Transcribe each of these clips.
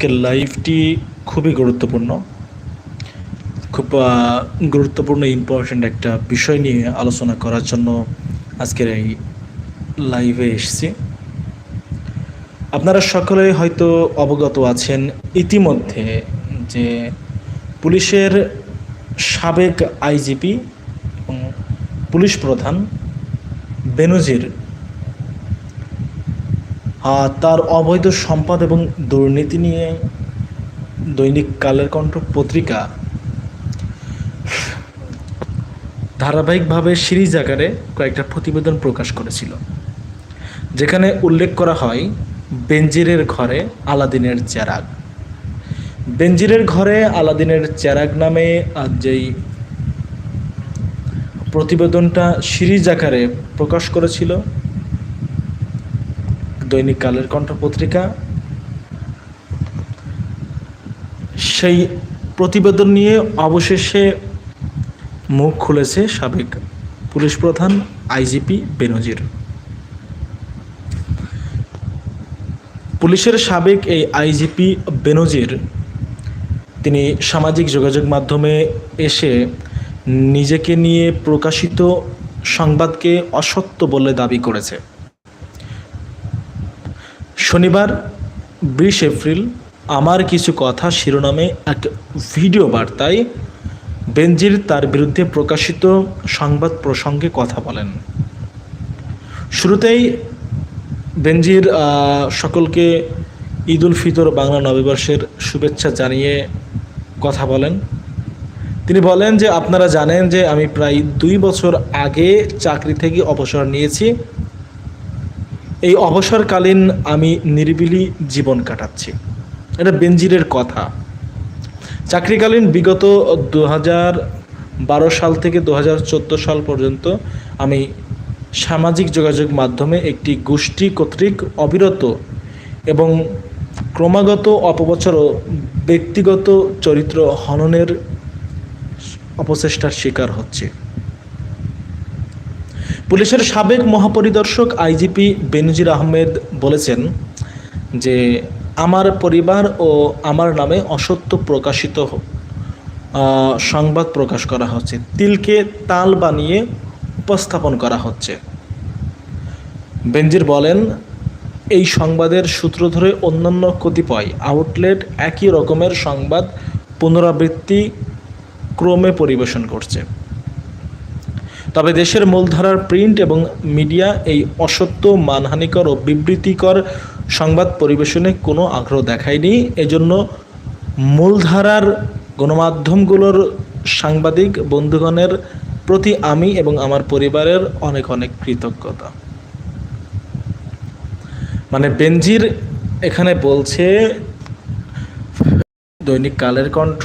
আজকের লাইভটি খুবই গুরুত্বপূর্ণ। খুব গুরুত্বপূর্ণ ইম্পর্ট্যান্ট একটা বিষয় নিয়ে আলোচনা করার জন্য আজকের এই লাইভে এসেছি। আপনারা সকলে হয়তো অবগত আছেন ইতিমধ্যে যে পুলিশের সাবেক আইজিপি এবং পুলিশ প্রধান বেনজির তার অবৈধ সম্পদ এবং দুর্নীতি নিয়ে দৈনিক কালের কণ্ঠ পত্রিকা ধারাবাহিকভাবে সিরিজ আকারে কয়েকটা প্রতিবেদন প্রকাশ করেছিল, যেখানে উল্লেখ করা হয় বেঞ্জিরের ঘরে আলাদিনের চেরাগ বেঞ্জিরের ঘরে আলাদিনের চেরাগ নামে যেই প্রতিবেদনটা সিরিজ আকারে প্রকাশ করেছিল দৈনিক কালের কণ্ঠ পত্রিকা। সেই প্রতিবেদন নিয়ে অবশেষে মুখ খুলেছে সাবেক পুলিশ প্রধান আইজিপি বেনজির। পুলিশের সাবেক এই আইজিপি বেনজির, তিনি সামাজিক যোগাযোগ মাধ্যমে এসে নিজেকে নিয়ে প্রকাশিত সংবাদকে অসত্য বলে দাবি করেছে। শনিবার, বিশ এপ্রিল, আমার কিছু কথা শিরোনামে এক ভিডিও বার্তায় বেনজির তার বিরুদ্ধে প্রকাশিত সংবাদ প্রসঙ্গে কথা বলেন। শুরুতেই বেনজির সকলকে ঈদ উল ফিতর বাংলা নববর্ষের শুভেচ্ছা জানিয়ে কথা বলেন। তিনি বলেন যে, আপনারা জানেন যে আমি প্রায় দুই বছর আগে চাকরি থেকে অবসর নিয়েছি। এই অবসরকালীন আমি নিরিবিলি জীবন কাটাচ্ছি। এটা বেনজিরের কথা। চাকরিকালীন বিগত দু বারো সাল থেকে দু হাজার চোদ্দ সাল পর্যন্ত আমি সামাজিক যোগাযোগ মাধ্যমে একটি গোষ্ঠী কর্তৃক অবিরত এবং ক্রমাগত অপবচর ও ব্যক্তিগত চরিত্র হননের অপচেষ্টার শিকার হচ্ছে। পুলিশের সাবেক মহাপরিদর্শক আইজিপি বেনজির আহমেদ বলেছেন যে, আমার পরিবার ও আমার নামে অসত্য প্রকাশিত সংবাদ প্রকাশ করা হচ্ছে। তিলকে তাল বানিয়ে উপস্থাপন করা হচ্ছে। বেনজির বলেন, এই সংবাদের সূত্র ধরে অন্যান্য কতিপয় আউটলেট একই রকমের সংবাদ পুনরাবৃত্তি ক্রমে পরিবেশন করছে। তবে দেশের মূলধারার প্রিন্ট এবং মিডিয়া এই অসত্য, মানহানিকর ও বিবৃতিকর সংবাদ পরিবেশনে কোনো আগ্রহ দেখায়নি। এজন্য মূলধারার গণমাধ্যমগুলোর সাংবাদিক বন্ধুগণের প্রতি আমি এবং আমার পরিবারের অনেক অনেক কৃতজ্ঞতা। মানে বেনজির এখানে বলছে, দৈনিক কালের কণ্ঠ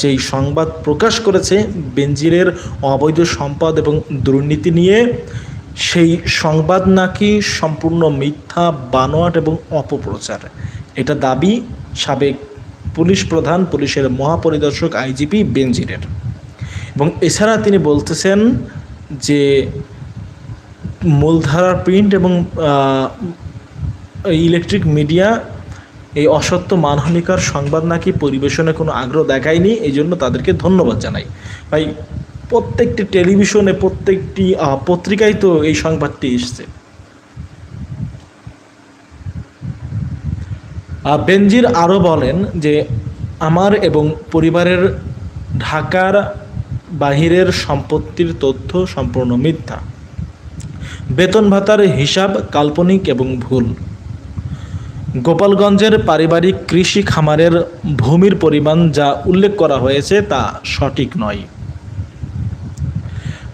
যেই সংবাদ প্রকাশ করেছে বেনজিরের অবৈধ সম্পদ এবং দুর্নীতি নিয়ে, সেই সংবাদ নাকি সম্পূর্ণ মিথ্যা, বানোয়াট এবং অপপ্রচার। এটা দাবি সাবেক পুলিশ প্রধান, পুলিশের মহাপরিদর্শক আইজিপি বেনজিরের। এবং এছাড়া তিনি বলতেছেন যে মূলধারার প্রিন্ট এবং ইলেকট্রিক মিডিয়া এই অসত্য মানহানিকার সংবাদ নাকি পরিবেশনে কোনো আগ্রহ দেখায়নি, এই জন্য তাদেরকে ধন্যবাদ জানাই। ভাই, প্রত্যেকটি টেলিভিশনে, প্রত্যেকটি পত্রিকায় তো এই সংবাদটি এসছে। বেনজির আরও বলেন যে, আমার এবং পরিবারের ঢাকার বাহিরের সম্পত্তির তথ্য সম্পূর্ণ মিথ্যা। বেতন ভাতার হিসাব কাল্পনিক এবং ভুল। গোপালগঞ্জের পারিবারিক কৃষি খামারের ভূমির পরিমাণ যা উল্লেখ করা হয়েছে তা সঠিক নয়।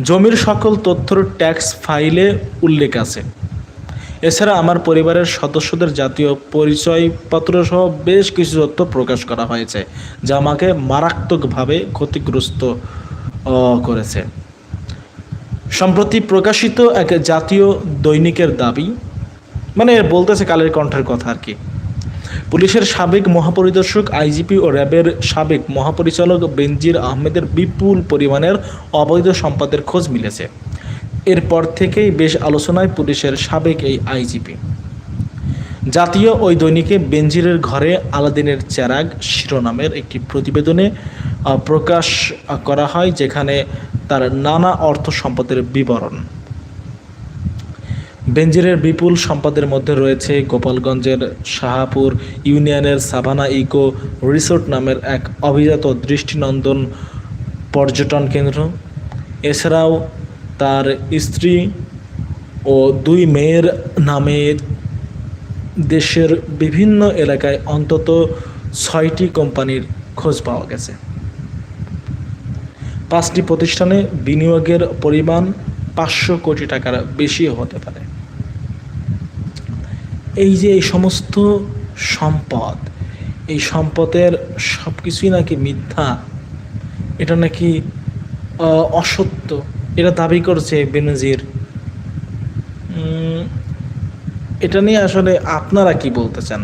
জমির সকল তথ্যর ট্যাক্স ফাইলে উল্লেখ আছে। এছাড়া আমার পরিবারের সদস্যদের জাতীয় পরিচয়পত্র সহ বেশ কিছু তথ্য প্রকাশ করা হয়েছে, যা আমাকে মারাত্মকভাবে ক্ষতিগ্রস্ত করেছে। সম্প্রতি প্রকাশিত এক জাতীয় দৈনিকের দাবি মানে বলতেছে কালের কণ্ঠের কথা আর কি। পুলিশের সাবেক মহাপরিদর্শক, আইজিপি ও র্যাবের সাবেক মহাপরিচালক বেনজির আহমেদের বিপুল পরিমাণের অবৈধ সম্পদের খোঁজ মিলেছে। এরপর থেকেই বেশ আলোচনায় পুলিশের সাবেক এই আইজিপি। জাতীয় ওই দৈনিকে বেনজিরের ঘরে আলাদিনের চেরাগ শিরোনামের একটি প্রতিবেদনে প্রকাশ করা হয় যেখানে তার নানা অর্থ সম্পদের বিবরণ। বেনজিরের বিপুল সম্পদের মধ্যে রয়েছে গোপালগঞ্জের শাহাপুর ইউনিয়নের সাভানা ইকো রিসোর্ট নামের এক অভিজাত দৃষ্টিনন্দন পর্যটন কেন্দ্র। এছাড়াও তার স্ত্রী ও দুই মেয়ের নামে দেশের বিভিন্ন এলাকায় অন্তত ছয়টি কোম্পানির খোঁজ পাওয়া গেছে। পাঁচটি প্রতিষ্ঠানে বিনিয়োগের পরিমাণ পাঁচশো কোটি টাকার বেশিও হতে পারে। এই যে এই সমস্ত সম্পদ, এই সম্পদের সব কিছুই নাকি মিথ্যা? এটা নাকি অসত্য? এটা দাবি করছে বেনজির। এটা নিয়ে আসলে আপনারা কি বলতে চান?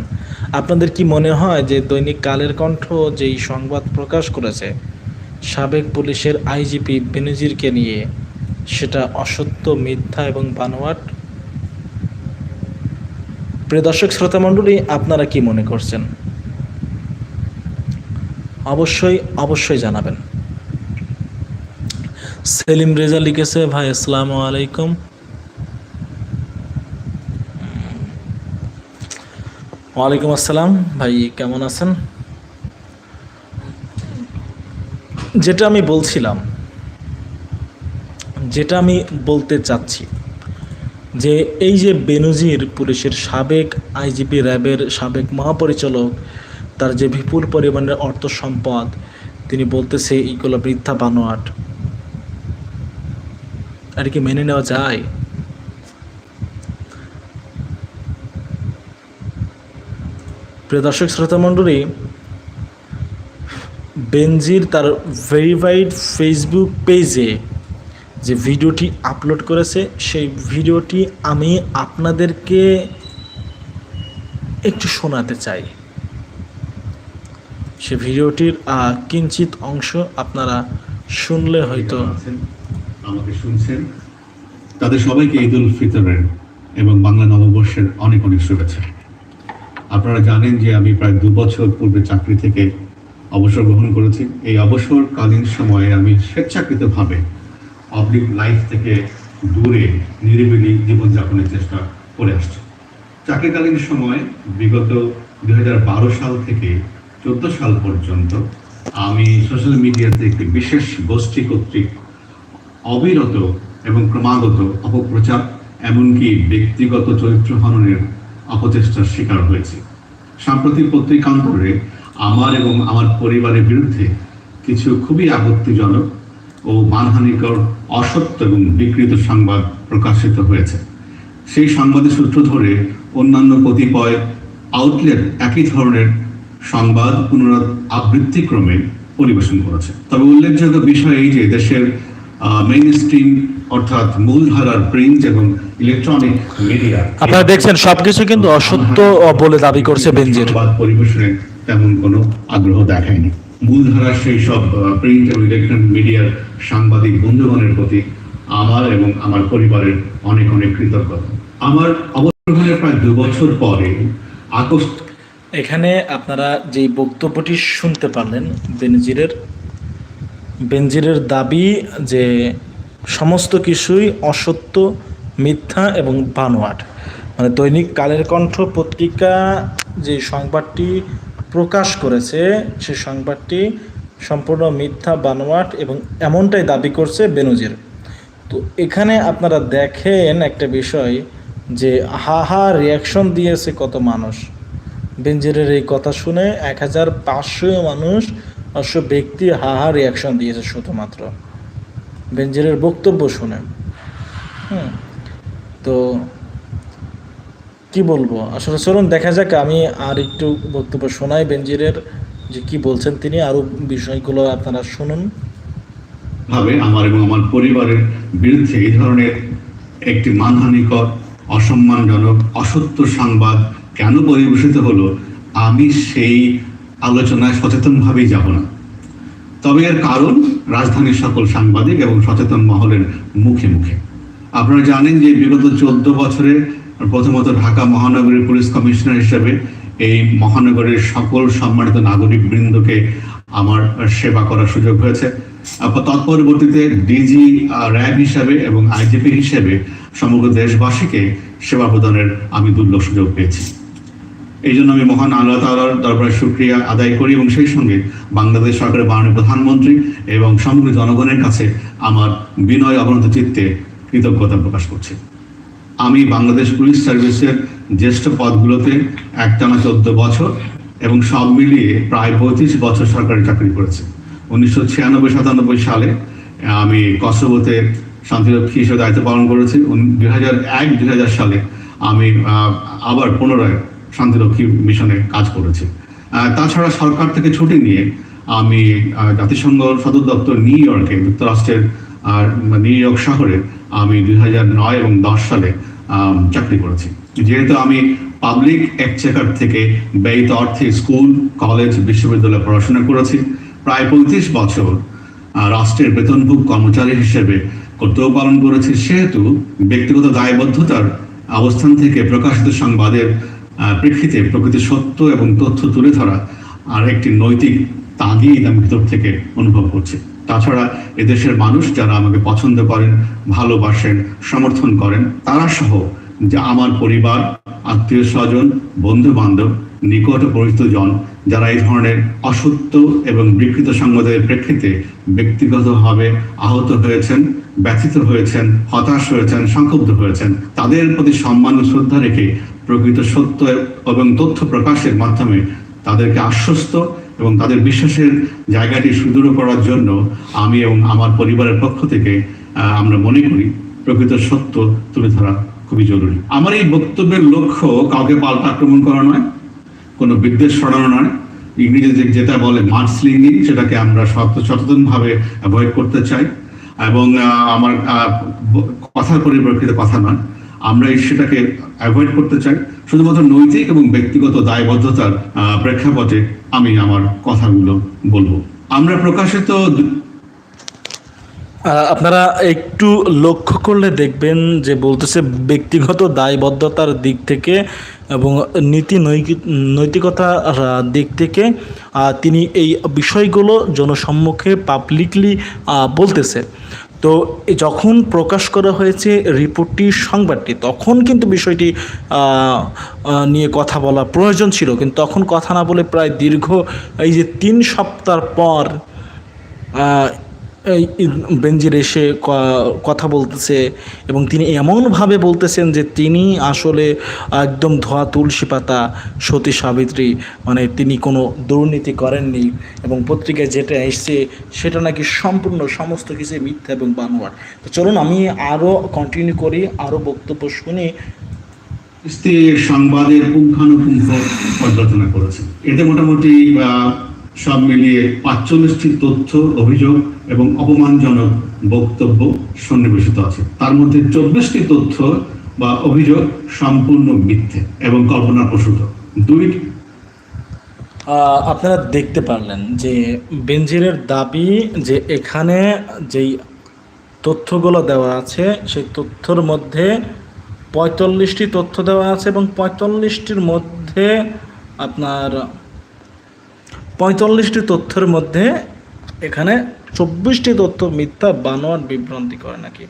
আপনাদের কি মনে হয় যে দৈনিক কালের কণ্ঠ যেই সংবাদ প্রকাশ করেছে, সাবেক পুলিশের আইজিপি বেনজিরকে নিয়ে সেটা অসত্য, মিথ্যা এবং বানোয়াট? প্রিয় দর্শক, শ্রোতা মণ্ডলী, আপনারা কি মনে করছেন? অবশ্যই অবশ্যই জানাবেন। সেলিম রেজা লিখেছে, ভাই, আসসালামু আলাইকুম। ওয়ালাইকুম আসসালাম। ভাই, কেমন আছেন? যেটা আমি বলছিলাম, যেটা আমি বলতে চাচ্ছি যে এই যে বেনজির পুলিশের সাবেক আইজিপি র্যাবের সাবেক মহাপরিচালক, তার যে বিপুল পরিমাণের অর্থ সম্পদ, তিনি বলতেছে এইগুলো বৃদ্ধা বানোয়াট। আর কি মেনে নেওয়া যায়? প্রিয় দর্শক, শ্রোতা মণ্ডলী, বেনজির তার ভেরিফাইড ফেসবুক পেজে যে ভিডিওটি আপলোড করেছে, সেই ভিডিওটি আমি আপনাদেরকে একটু শোনাতে চাই। সে ভিডিওটির কিঞ্চিত অংশ আপনারা শুনলে হয়তো আমাকে শুনছেন, তাদের সবাইকে ঈদ উল ফিতরের এবং বাংলা নববর্ষের অনেক অনেক শুভেচ্ছা। আপনারা জানেন যে আমি প্রায় দু বছর পূর্বে চাকরি থেকে অবসর গ্রহণ করেছি। এই অবসরকালীন সময়ে আমি স্বেচ্ছাকৃতভাবে পাবলিক লাইফ থেকে দূরে, নিরিবিলি জীবনযাপনের চেষ্টা করে আসছি। চাকরিকালীন সময়, বিগত দু হাজার বারো সাল থেকে চোদ্দ সাল পর্যন্ত আমি সোশ্যাল মিডিয়াতে একটি বিশেষ গোষ্ঠী কর্তৃক অবিরত এবং ক্রমাগত অপপ্রচার, এমনকি ব্যক্তিগত চরিত্র হননের অপচেষ্টার শিকার হয়েছি। সাম্প্রতিক পত্রিকান্তরে আমার এবং আমার পরিবারের বিরুদ্ধে কিছু খুবই আপত্তিজনক ও মানহানিকর অসত্য এবং বিকৃত সংবাদ প্রকাশিত হয়েছে। সেই সংবাদের সূত্র ধরে অন্যান্য কতিপয় আউটলেট একই ধরনের সংবাদ পুনরাদ আবৃত্তিক্রমে পরিবেশন করেছে। তবে উল্লেখযোগ্য বিষয় এই যে দেশের মেইন স্ট্রিম অর্থাৎ মূলধারার প্রিন্ট এবং ইলেকট্রনিক মিডিয়া আপনারা দেখছেন সবকিছু কিন্তু অসত্য বলে দাবি করছে সংবাদ পরিবেশনে তেমন কোনো আগ্রহ দেখায়নি। মূলধারার সেই সব প্রিন্ট এবং ইলেকট্রনিক মিডিয়ার সাংবাদিক বন্ধুগণের প্রতি আমার এবং আমার পরিবারের অনেক অনেক কৃতজ্ঞতা। আমার অবসরের প্রায় দু বছর পরে আগস্ট এখানে আপনারা যেই বক্তব্যটি শুনতে পারলেন, বেনজিরের বেনজিরের দাবি যে সমস্ত কিছুই অসত্য, মিথ্যা এবং বানোয়াট। মানে দৈনিক কালের কণ্ঠ পত্রিকা যে সংবাদটি প্রকাশ করেছে সে সংবাদটি সম্পূর্ণ মিথ্যা, বানোয়াট এবং এমনটাই দাবি করছে বেনজির। তো এখানে আপনারা দেখেন একটা বিষয় যে হা হা রিয়াকশন দিয়েছে কত মানুষ। বেঞ্জিরের এই কথা শুনে এক হাজার পাঁচশো মানুষ অবশ্য ব্যক্তি হা হা রিয়াকশন দিয়েছে শুধুমাত্র। বেঞ্জিরের বক্তব্য শুনে। হুম। তো কি বলব? আসলে চলুন, দেখা যাক, আমি আর একটু বক্তব্য শোনাই বেঞ্জিরের যে কি বলছেন তিনি, আরও বিষয়গুলো আপনারা শুনুন। ভাবে আমার এবং আমার পরিবারের বিরুদ্ধে এই ধরনের একটি মানহানিকর, অসম্মানজনক, অসত্য সংবাদ কেন পরিবেশিত হলো, আমি সেই আলোচনায় সচেতনভাবেই যাব না। তবে এর কারণ রাজধানীর সকল সাংবাদিক এবং সচেতন মহলের মুখে মুখে। আপনারা জানেন যে বিগত চোদ্দ বছরে প্রথমত ঢাকা মহানগরীর পুলিশ কমিশনার হিসেবে এই মহানগরের সকল সম্মানিত নাগরিক বৃন্দকে আমার সেবা করার সুযোগ হয়েছে। তৎপরবর্তীতে ডিজি র্যাব হিসাবে এবং আইজিপি হিসেবে সমগ্র দেশবাসীকে সেবা প্রদানের আমি দুর্লভ সুযোগ পেয়েছি। এই জন্য আমি মহান আল্লাহ তাআলার দরবারে শুক্রিয়া আদায় করি এবং সেই সঙ্গে বাংলাদেশ সরকারের মাননীয় প্রধানমন্ত্রী এবং সমগ্র জনগণের কাছে আমার বিনয় অবনত চিত্তে কৃতজ্ঞতা প্রকাশ করছি। আমি বাংলাদেশ পুলিশ সার্ভিসের জ্যেষ্ঠ পদগুলোতে একটানা চোদ্দ বছর এবং সব মিলিয়ে প্রায় পঁয়ত্রিশ বছর সরকারি চাকরি করেছি। উনিশশো ছিয়ানব্বই সাতানব্বই সালে আমি কসোভোতে শান্তিরক্ষী হিসেবে দায়িত্ব পালন করেছি। দুই হাজার এক দুই হাজার সালে আমি আবার পুনরায় শান্তিরক্ষী মিশনে কাজ করেছি। তাছাড়া সরকার থেকে ছুটি নিয়ে আমি জাতিসংঘ সদর দপ্তর নিউ ইয়র্কে, যুক্তরাষ্ট্রের নিউ ইয়র্ক শহরে আমি দুই হাজার নয় এবং দশ সালে চাকরি করেছি। যেহেতু আমি পাবলিক এক্সচেকার থেকে ব্যয়িত অর্থে স্কুল কলেজ বিশ্ববিদ্যালয়ে পড়াশোনা করেছি, প্রায় পঁয়ত্রিশ বছর রাষ্ট্রের বেতনভোগ কর্মচারী হিসেবে কর্তব্য পালন করেছি, সেহেতু ব্যক্তিগত দায়বদ্ধতার অবস্থান থেকে প্রকাশিত সংবাদের প্রেক্ষিতে প্রকৃত সত্য এবং তথ্য তুলে ধরা আর একটি নৈতিক তাগিদ আমি ভিতর থেকে অনুভব করছি। তাছাড়া এদেশের মানুষ যারা আমাকে পছন্দ করেন, ভালোবাসেন, সমর্থন করেন, তারা সহ যে আমার পরিবার, আত্মীয় স্বজন বন্ধু বান্ধব নিকট ও পরিচিত জন, যারা এই ধরনের অসত্য এবং বিকৃত সংবাদের প্রেক্ষিতে ব্যক্তিগতভাবে আহত হয়েছেন, ব্যথিত হয়েছেন, হতাশ হয়েছেন, সংক্ষুব্ধ হয়েছেন, তাদের প্রতি সম্মান ও শ্রদ্ধা রেখে প্রকৃত সত্য এবং তথ্য প্রকাশের মাধ্যমে তাদেরকে আশ্বস্ত এবং তাদের বিশ্বাসের জায়গাটি সুদৃঢ় করার জন্য আমি এবং আমার পরিবারের পক্ষ থেকে আমরা মনে করি প্রকৃত সত্য তুলে ধরা খুবই জরুরি। আমার এই বক্তব্যের লক্ষ্য কাউকে পাল্টা আক্রমণ করা নয়, কোনো বিদ্বেষ সরানো নয়। ইংরেজিতে যেটা বলে মার্সলিঙ্গিং সেটাকে আমরা সচেতনভাবে অ্যাভয়েড করতে চাই। এবং আমার কথার পরিপ্রেক্ষিতে কথা নয়। আমরা সেটাকে অ্যাভয়েড করতে চাই। শুধুমাত্র নৈতিক এবং ব্যক্তিগত দায়বদ্ধতার প্রেক্ষাপটে আমি আমার কথাগুলো বলব। আমরা প্রকাশিত আপনারা একটু লক্ষ্য করলে দেখবেন যে বলতেছে ব্যক্তিগত দায়বদ্ধতার দিক থেকে এবং নীতি নৈতিকতার দিক থেকে তিনি এই বিষয়গুলো জনসম্মুখে পাবলিকলি বলতেছে। তো যখন প্রকাশ করা হয়েছে রিপোর্টটি সংবাদটি, তখন কিন্তু বিষয়টি নিয়ে কথা বলা প্রয়োজন ছিল। কিন্তু তখন কথা না বলে প্রায় দীর্ঘ, এই যে তিন সপ্তাহ পর এই এসে কথা বলতেছে এবং তিনি এমনভাবে বলতেছেন যে তিনি আসলে একদম ধোয়া তুলসী পাতা সতী সাবিত্রী মানে তিনি কোনো দুর্নীতি করেননি এবং পত্রিকায় যেটা এসছে সেটা নাকি সম্পূর্ণ সমস্ত কিছু মিথ্যা এবং বানোয়ার তো চলুন আমি আরও কন্টিনিউ করি, আরও বক্তব্য শুনি। স্ত্রীর সংবাদের পুঙ্খানুপুঙ্খ পর্যালোচনা করেছে। এতে মোটামুটি সব মিলিয়ে পাঁচচল্লিশটি তথ্য, অভিযোগ এবং অপমানজনক বক্তব্য সন্নিবেশিত আছে। তার মধ্যে চব্বিশটি তথ্য বা অভিযোগ সম্পূর্ণ মিথ্যে এবং কল্পনা প্রসূত দুই আপনারা দেখতে পারলেন যে বেনজিরের দাবি যে এখানে যেই তথ্যগুলো দেওয়া আছে, সেই তথ্যর মধ্যে পঁয়তাল্লিশটি তথ্য দেওয়া আছে এবং পঁয়তাল্লিশটির মধ্যে আপনার পঁয়তাল্লিশটি তথ্যের মধ্যে এখানে চব্বিশটি তথ্য মিথ্যা বানোয়ার বিভ্রান্তি করে নাকি?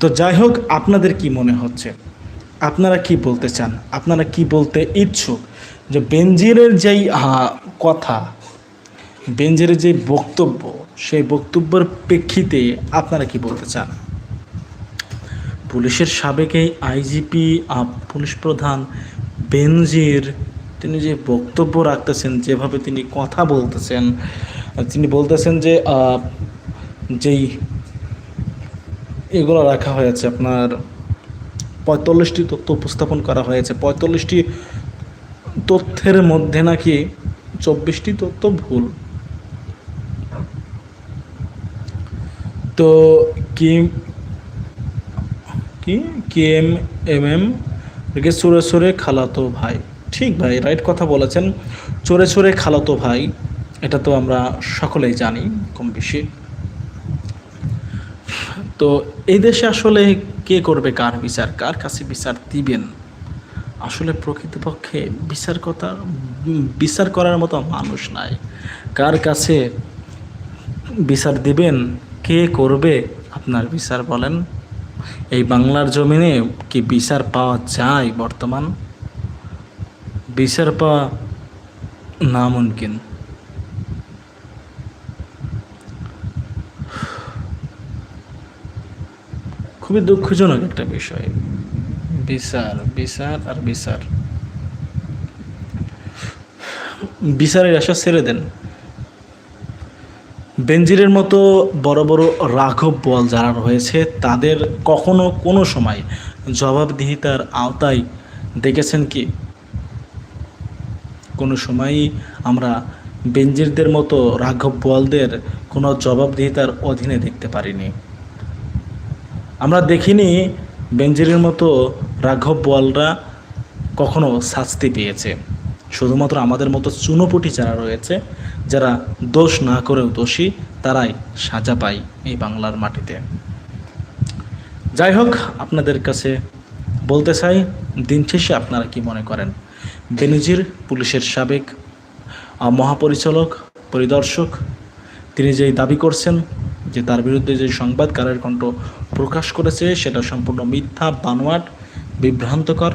তো যাই হোক, আপনাদের কি মনে হচ্ছে? আপনারা কি বলতে চান? আপনারা কি বলতে ইচ্ছুক যে বেনজিরের যেই কথা, বেনজিরের যে বক্তব্য, সেই বক্তব্যের প্রেক্ষিতে আপনারা কি বলতে চান? পুলিশের সাবেক এই আইজিপি পুলিশ প্রধান বেনজির তিনি যে বক্তব্য রাখতেছেন, যেভাবে তিনি কথা বলতেছেন, তিনি বলতেছেন যে যেই এগুলো রাখা হয়েছে, আপনার পঁয়তাল্লিশটি তথ্য উপস্থাপন করা হয়েছে, পঁয়তাল্লিশটি তথ্যের মধ্যে নাকি চব্বিশটি তথ্য ভুল। তো কি কি? কে এম এম এম চোরে চোরে খালাতো ভাই। ঠিক ভাই রাইট কথা বলেছেন। চোরে চোরে খালাতো ভাই, এটা তো আমরা সকলেই জানি কম বেশি। তো এই দেশে আসলে কে করবে, কার বিচার, কার কাছে বিচার দিবেন? আসলে প্রকৃতপক্ষে বিচার কথা বিচার করার মতো মানুষ নাই। কার কাছে বিচার দিবেন, কে করবে আপনার বিচার বলেন? এই বাংলার জমিনে কি বিচার পাওয়া যায় বর্তমান? বিচার পাওয়া নামুমকিন খুবই দুঃখজনক একটা বিষয়। বিচার বিচার আর বিচার বিচারের আশা ছেড়ে দেন। বেনজিরের মতো বড় বড় রাঘব বল যারা রয়েছে, তাদের কখনো কোনো সময় জবাবদিহিতার আওতায় দেখেছেন কি? কোনো সময়ই আমরা বেঞ্জিরদের মতো রাঘব বলদের কোনো জবাবদিহিতার অধীনে দেখতে পারিনি। আমরা দেখিনি বেনজিরের মতো রাঘব বলরা কখনো শাস্তি পেয়েছে। শুধুমাত্র আমাদের মতো চুনোপুটি যারা রয়েছে, যারা দোষ না করেও দোষী, তারাই সাজা পায় এই বাংলার মাটিতে। যাই হোক, আপনাদের কাছে বলতে চাই, দিন শেষে আপনারা কি মনে করেন? বেনজির পুলিশের সাবেক মহাপরিচালক, পরিদর্শক। তিনি যেই দাবি করছেন যে তার বিরুদ্ধে যে সংবাদ কারের কণ্ঠ প্রকাশ করেছে, সেটা সম্পূর্ণ মিথ্যা, বানোয়াট, বিভ্রান্তকর।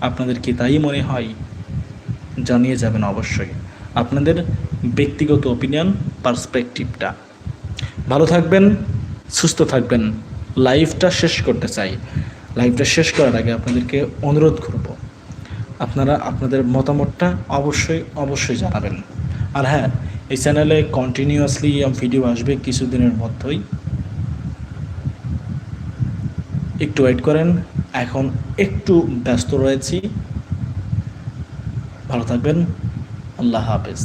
আপনাদের কি তাই মনে হয়? জানিয়ে যাবেন অবশ্যই। আপনাদের ব্যক্তিগত ওপিনিয়ন পার্সপেক্টিভটা ভালো থাকবেন, সুস্থ থাকবেন। লাইফটা শেষ করতে চাই। লাইফটা শেষ করার আগে আপনাদেরকে অনুরোধ করব। আপনারা আপনাদের মতামতটা অবশ্যই অবশ্যই জানাবেন। আর হ্যাঁ এই চ্যানেলে কন্টিনিউয়াসলি ভিডিও আসবে কিছুদিনের মধ্যেই। একটু ওয়েট করেন, এখন একটু ব্যস্ত রয়েছি। ভালো থাকবেন, আল্লাহ হাফেজ।